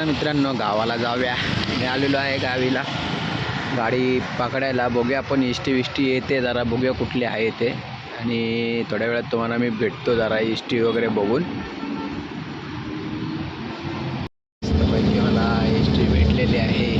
मित्रांनो गावाला जाऊया. मी आलेलो आहे गावीला. गाडी पकडायला बघूया आपण. इष्टी विष्टी येते जरा बघूया कुठली आहे ते. आणि थोड्या वेळात तुम्हाला मी भेटतो जरा इष्टी वगैरे बघून मस्तपैकी मला इष्टी भेटलेली आहे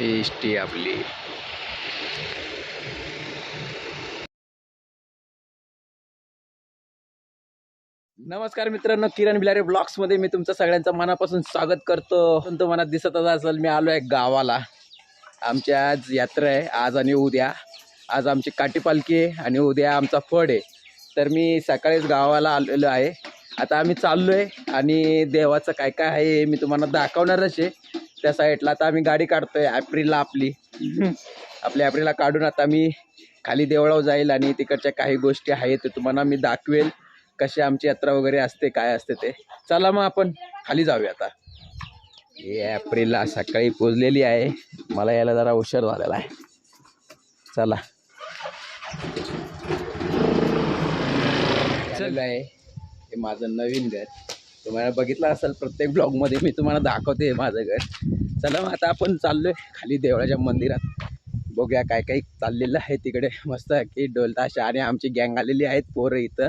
इष्टी आपली. नमस्कार मित्रांनो किरण बिलारे ब्लॉग्समध्ये मी तुमचं सगळ्यांचं मनापासून स्वागत करतो. पण तो मनात दिसतच असेल मी आलो आहे गावाला. आमची आज यात्रा आहे आज आणि उद्या. आज आमची काठी पालखी आहे आणि उद्या आमचा फड आहे. तर मी सकाळीच गावाला आलेलो आहे. आता आम्ही चाललो आहे आणि देवाचं काय काय आहे मी तुम्हाला दाखवणारच आहे. त्या साईडला. आता आम्ही गाडी काढतोय ॲप्रिलला आपली. आपल्या ॲप्रिलला काढून आता मी खाली देवळावर जाईल आणि तिकडच्या काही गोष्टी आहेत ते तुम्हाला मी दाखवेल. कशी आमची यात्रा वगैरे असते काय असते ते. चला मग आपण खाली जाऊया आता. हे ॲप्रिलला सकाळी पोचलेली आहे. मला यायला जरा उशीर झालेला आहे. चला. चल. आहे. हे माझं नवीन घर. तुम्हाला बघितलं असेल प्रत्येक ब्लॉगमध्ये मी तुम्हाला दाखवते माझं घर. चला मग आता आपण चाललो आहे खाली देवळाच्या मंदिरात. बघूया काय काय चाललेलं आहे तिकडे. मस्त की डोलताशा आणि आमची गँग आलेली आहेत पोरं इथं.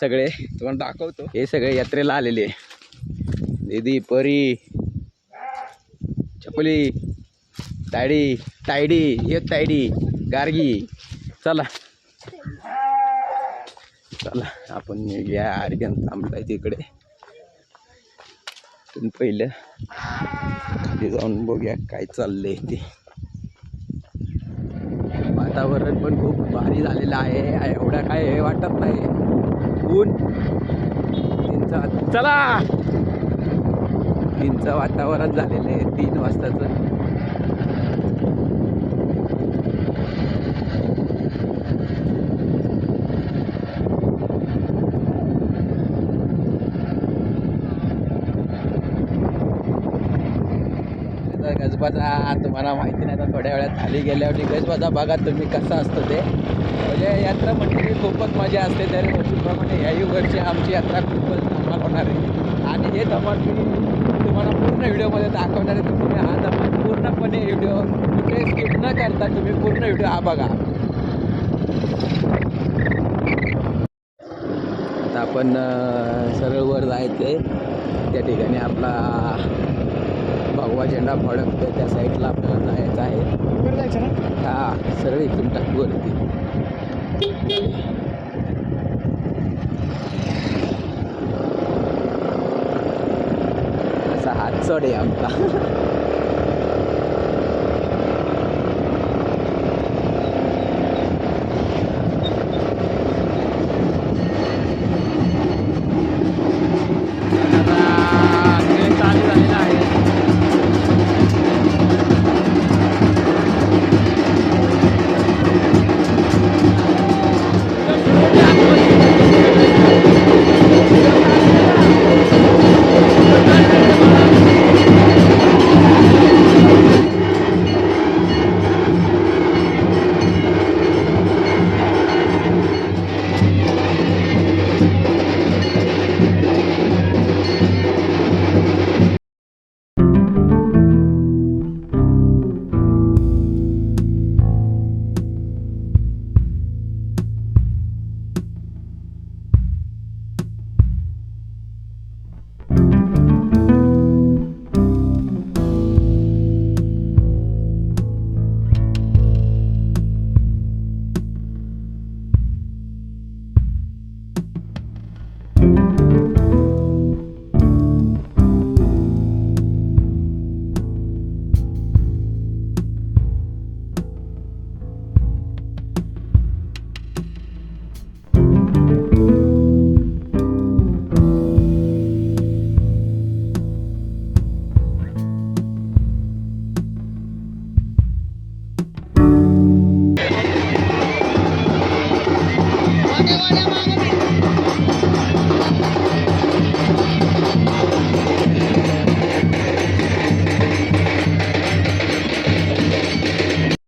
सगळे. तुम्हाला दाखवतो. हे सगळे यात्रेला आलेले दिदी परी चपली तायडी तायडी ये तायडी गार्गी. चला. चला आपण या अर्गन थांबलाय तिकडे. पण पहिलं खाली जाऊन बघूया काय चाललंय ते. वातावरण पण खूप भारी झालेलं आहे. एवढं काय हे वाटत नाही. ऊन. तीनचं चला! तीनचं वातावरण झालेलं आहे. तीन वाजताचं. आता तुम्हाला माहिती नाही तर थोड्या वेळात खाली गेल्यावर गजबाचा बघा तुम्ही कसं असतं ते. म्हणजे यात्रा म्हटली की खूपच मजा असते. तरी वर्षीप्रमाणे याही वर्षी आमची यात्रा खूपच धमाल होणार आहे. आणि हे धमाल मी तुम्हाला पूर्ण व्हिडिओमध्ये दाखवणार आहे. तर तुम्ही हा धमाल पूर्णपणे व्हिडिओ कुठे स्किप न करता तुम्ही पूर्ण व्हिडिओ हा बघा. आता आपण सरळ वर जायचं आहे त्या ठिकाणी आपला भगवा झेंडा फडकतोय त्या साईडला आपल्याला जायचं आहे. हा सरळ इथून टाकू वरती असा हात चढ आहे आमचा.